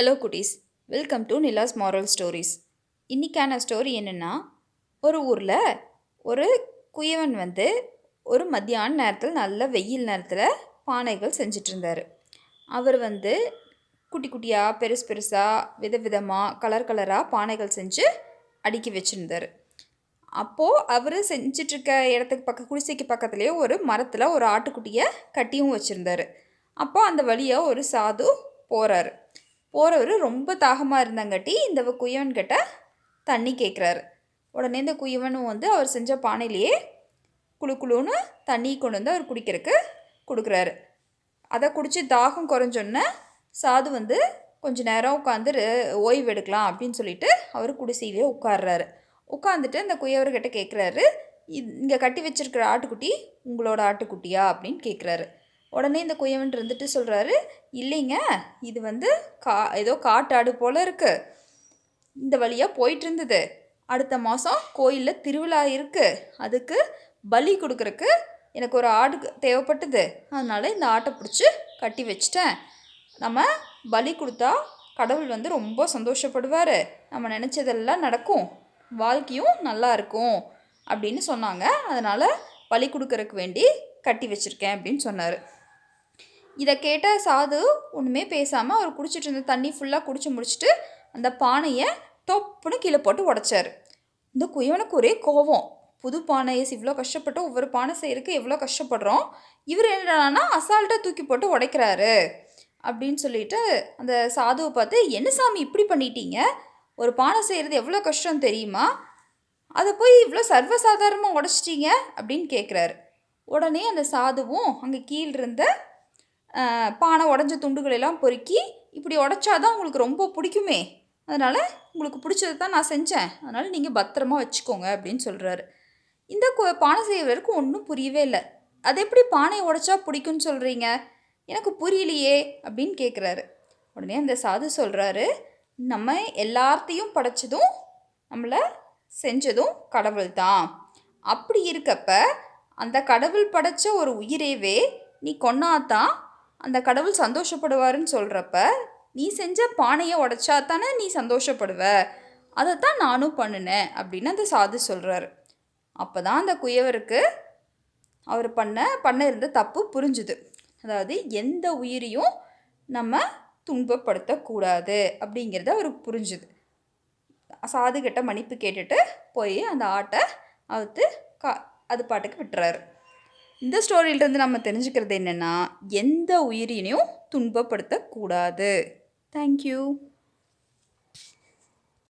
Hello குட்டீஸ். Welcome to Nila's moral stories இன்றைக்கான story என்னென்னா ஒரு ஊரில் ஒரு குயவன் வந்து ஒரு மத்தியான நேரத்தில் நல்ல வெயில் நேரத்தில் பானைகள் செஞ்சிட்ருந்தார். அவர் வந்து குட்டி குட்டியாக பெருசு பெருசாக விதவிதமாக கலர் கலராக பானைகள் செஞ்சு அடுக்கி வச்சுருந்தார். அப்போது அவர் செஞ்சிட்ருக்க இடத்துக்கு பக்க குடிசைக்கு பக்கத்துலேயே ஒரு மரத்தில் ஒரு ஆட்டுக்குட்டியை கட்டியும் வச்சுருந்தாரு. அப்போ அந்த வழியாக ஒரு சாது போகிறாரு போகிறவர் ரொம்ப தாகமாக இருந்தங்காட்டி இந்த குயவன்கிட்ட தண்ணி கேட்குறாரு உடனே இந்த குயவனும் வந்து அவர் செஞ்ச பானையிலேயே குழு குழுன்னு தண்ணி கொண்டு வந்து அவர் குடிக்கிறதுக்கு கொடுக்குறாரு. அதை குடித்து தாகம் குறைஞ்சோன்னே சாது வந்து கொஞ்சம் நேரம் உட்காந்து ஓய்வு எடுக்கலாம் அப்படின்னு சொல்லிட்டு அவர் குடிசையிலே உட்காடுறாரு உட்காந்துட்டு அந்த குயவர்கிட்ட கேட்குறாரு இங்கே கட்டி வச்சிருக்கிற ஆட்டுக்குட்டி உங்களோட ஆட்டுக்குட்டியா? அப்படின்னு கேட்குறாரு உடனே இந்த குயவன் இருந்துட்டு சொல்கிறாரு இல்லைங்க இது வந்து கா ஏதோ காட்டாடு போல் இருக்குது இந்த வழியாக போயிட்டு இருந்தது. அடுத்த மாதம் கோயிலில் திருவிழா இருக்குது அதுக்கு பலி கொடுக்குறக்கு எனக்கு ஒரு ஆடு தேவைப்பட்டது. அதனால் இந்த ஆட்டை பிடிச்சி கட்டி வச்சிட்டேன். நம்ம பலி கொடுத்தா கடவுள் வந்து ரொம்ப சந்தோஷப்படுவார். நம்ம நினச்சதெல்லாம் நடக்கும். வாழ்க்கையும் நல்லா இருக்கும். அப்படின்னு சொன்னாங்க. அதனால் பலி கொடுக்கறக்கு வேண்டி கட்டி வச்சுருக்கேன் அப்படின்னு சொன்னார். இதை கேட்ட சாது ஒன்றுமே பேசாமல் அவர் குடிச்சிட்டு இருந்த தண்ணி ஃபுல்லாக குடிச்சு முடிச்சுட்டு அந்த பானையை தொப்புன்னு கீழே போட்டு உடச்சார். இந்த குயவனுக்கு ஒரே கோவம். புது பானையை இவ்வளோ கஷ்டப்பட்டு ஒவ்வொரு பானை செய்கிறதுக்கு எவ்வளோ கஷ்டப்படுறோம்? இவர் என்னடானா அசால்ட்டாக தூக்கி போட்டு உடைக்கிறாரு. அப்படின்னு சொல்லிட்டு அந்த சாதுவை பார்த்து என்ன சாமி இப்படி பண்ணிட்டீங்க? ஒரு பானை செய்கிறது எவ்வளோ கஷ்டம் தெரியுமா? அதை போய் இவ்வளோ சர்வசாதாரணமாக உடச்சிட்டீங்க? அப்படின்னு கேட்குறாரு உடனே அந்த சாதுவும் அங்கே கீழ் இருந்த பானை உடஞ்ச துண்டுகளெல்லாம் பொறுக்கி இப்படி உடச்சாதான் உங்களுக்கு ரொம்ப பிடிக்குமே. அதனால் உங்களுக்கு பிடிச்சது தான் நான் செஞ்சேன். அதனால் நீங்கள் பத்திரமா வச்சுக்கோங்க அப்படின்னு சொல்கிறாரு இந்த பானை செய்வதற்கு ஒன்றும் புரியவே இல்லை. அது எப்படி பானையை உடைச்சா பிடிக்கும்னு சொல்கிறீங்க எனக்கு புரியலையே அப்படின்னு கேட்குறாரு உடனே அந்த சாது சொல்கிறாரு நம்ம எல்லாத்தையும் படைச்சதும் நம்மளை செஞ்சதும் கடவுள் தான். அப்படி இருக்கப்ப அந்த கடவுள் படைச்ச ஒரு உயிரேவே நீ கொன்னாதான் அந்த கடவுள் சந்தோஷப்படுவாருன்னு சொல்கிறப்ப நீ செஞ்ச பானையை உடைச்சா தானே நீ சந்தோஷப்படுவ? அதைத்தான் நானும் பண்ணினேன் அப்படின்னு அந்த சாது சொல்கிறாரு அப்போ தான் அந்த குயவருக்கு அவர் பண்ண பண்ண இருந்த தப்பு புரிஞ்சுது. அதாவது எந்த உயிரையும் நம்ம துன்பப்படுத்தக்கூடாது அப்படிங்கிறத அவருக்கு புரிஞ்சுது. சாதுகிட்ட மன்னிப்பு கேட்டுட்டு போய் அந்த ஆட்டை அவுத்து கா அது பாட்டுக்கு விட்டுறாரு. இந்த ஸ்டோரியிலிருந்து நம்ம தெரிஞ்சுக்கிறது என்னென்னா எந்த உயிரினையும் துன்பப்படுத்தக்கூடாது. தேங்க்யூ